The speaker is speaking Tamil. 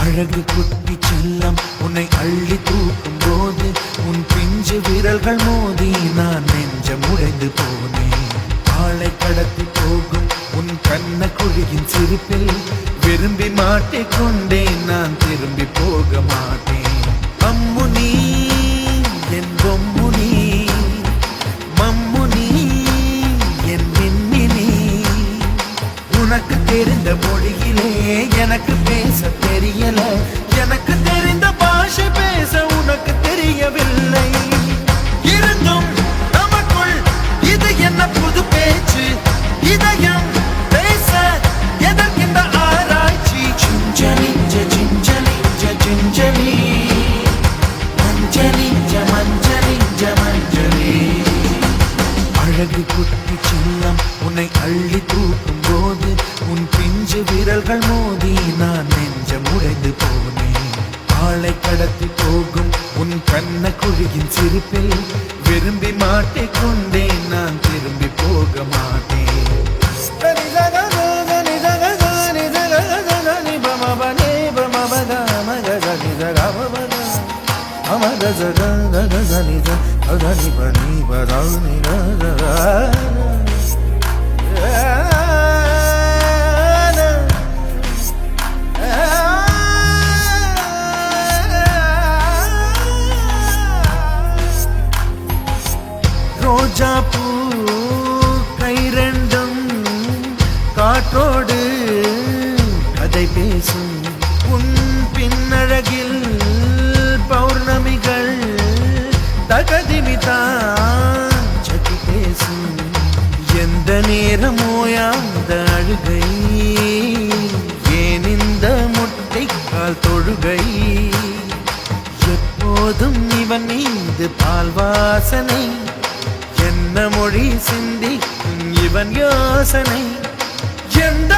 அழகு குட்டி செல்லம் உன்னை அள்ளி தூக்கும் போது உன் பிஞ்சு விரல்கள் மோதி நான் நெஞ்சம் உடைந்து போனேன். ஆளை கடத்தி போகும் உன் கண்ண குழியின் சிரிப்பில் விரும்பி மாட்டிக்கொண்டேன் நான் திரும்பி போக மாட்டேன். அம்முனி என் பொம்முனி மம்முனி என் மின்மினி. உனக்கு தெரிந்த மொழியிலே எனக்கு பேச தெரியல எனக்கு தெரிந்த பாஷை பேச உனக்கு தெரியவில்லை. இருந்தும் நமக்குள் இது என்ன புது பேச்சு? இதயம் அழகு குட்டி சின்னம் உன்னை அள்ளி தூக்கும் போது உன் பிஞ்சு விரல்கள் மோதி நான் நெஞ்சம் உடைந்து போனேன். ஆளை கடத்தி போகும் உன் கண்ண குழியின் சிரிப்பில் விரும்பி மாட்டிக்கொண்டேன். நான் திரும்பி போக மாட்டேன். ரோஜா பூ கை ரெண்டும் காற்றோடு கதை பேசும் உன் பின்னழகில் தகதிமிதான் சதி பேசும். எந்த நேரமோயாத அழுகை. ஏன் இந்த முட்டைக்கால் தொழுகை? எப்போதும் இவன் மீது பால் வாசனை. என்ன மொழி சிந்தி இவன் யோசனை. எந்த